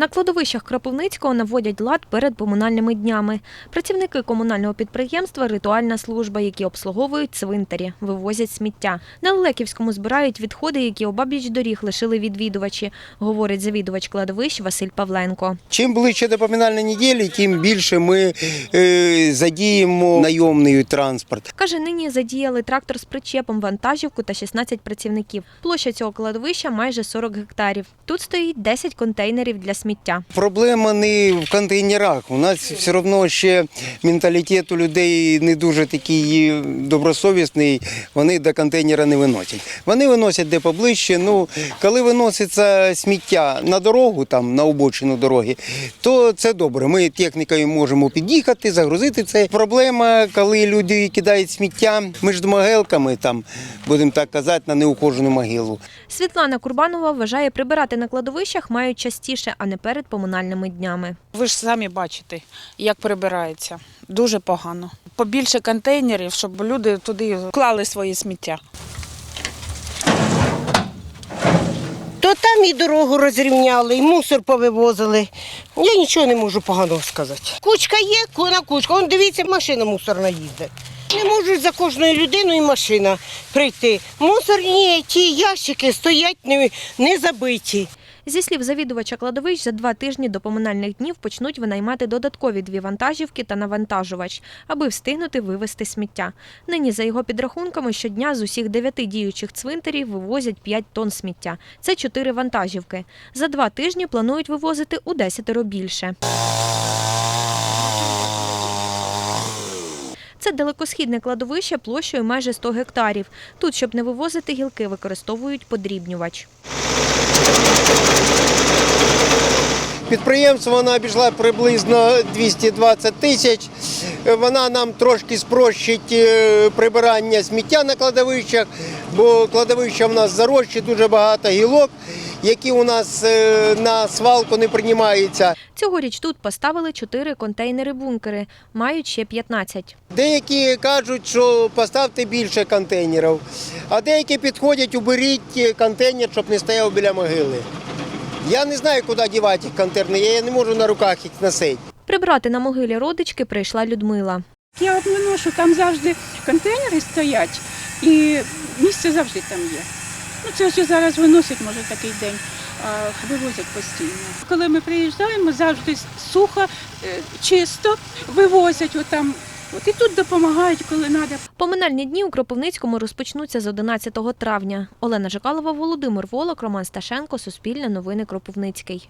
На кладовищах Кропивницького наводять лад перед комунальними днями. Працівники комунального підприємства Ритуальна служба, які обслуговують цвинтарі, вивозять сміття. На Лелеківському збирають відходи, які обабіч доріг лишили відвідувачі, говорить завідувач кладовищ Василь Павленко. Чим ближче до поминальної неділі, тим більше ми е, задіємо найомний транспорт. Каже, нині задіяли трактор з причепом, вантажівку та 16 працівників. Площа цього кладовища майже 40 гектарів. Тут стоїть 10 контейнерів для сміття. Проблема не в контейнерах. У нас все одно ще менталітет у людей не дуже такий добросовісний. Вони до контейнера не виносять. Вони виносять де поближче. Ну, коли виноситься сміття на дорогу, там на обочину дороги, то це добре. Ми технікою можемо під'їхати, загрузити це. Проблема, коли люди кидають сміття між могилками, там будемо так казати, на неухожену могилу. Світлана Курбанова вважає, прибирати на кладовищах мають частіше, а не перед поминальними днями. Ви ж самі бачите, як прибирається. Дуже погано. Побільше контейнерів, щоб люди туди клали свої сміття. То там і дорогу розрівняли, і мусор повивозили. Я нічого не можу поганого сказати. Кучка є, кона кучка. Он дивіться, машина мусорна їздить. Не можуть за кожною людиною машина прийти. Мусорні ті ящики стоять не, не забиті. Зі слів завідувача кладовищ, за два тижні до поминальних днів почнуть винаймати додаткові дві вантажівки та навантажувач, аби встигнути вивезти сміття. Нині, за його підрахунками, щодня з усіх дев'яти діючих цвинтарів вивозять 5 тонн сміття. Це чотири вантажівки. За два тижні планують вивозити у десятеро більше. Це далекосхідне кладовище площею майже 100 гектарів. Тут, щоб не вивозити гілки, використовують подрібнювач. Підприємство вона обійшла приблизно 220 тисяч. Вона нам трошки спрощить е, прибирання сміття на кладовищах, бо кладовища в нас зарощі, дуже багато гілок, які у нас е, на свалку не приймаються. Цьогоріч тут поставили чотири контейнери-бункери, мають ще 15. Деякі кажуть, що поставте більше контейнерів, а деякі підходять, уберіть контейнер, щоб не стояв біля могили. Я не знаю, куди дівати їх контейнери, я не можу на руках їх носити. Прибрати на могилі родички прийшла Людмила. Я от виношу, там завжди контейнери стоять, і місце завжди там є. Ну, це ще зараз виносять, може, такий день, а вивозять постійно. Коли ми приїжджаємо, завжди сухо, е, чисто, вивозять отам. От і тут допомагають, коли треба. Поминальні дні у Кропивницькому розпочнуться з 11 травня. Олена Жикалова, Володимир Волок, Роман Сташенко, Суспільне новини Кропивницький.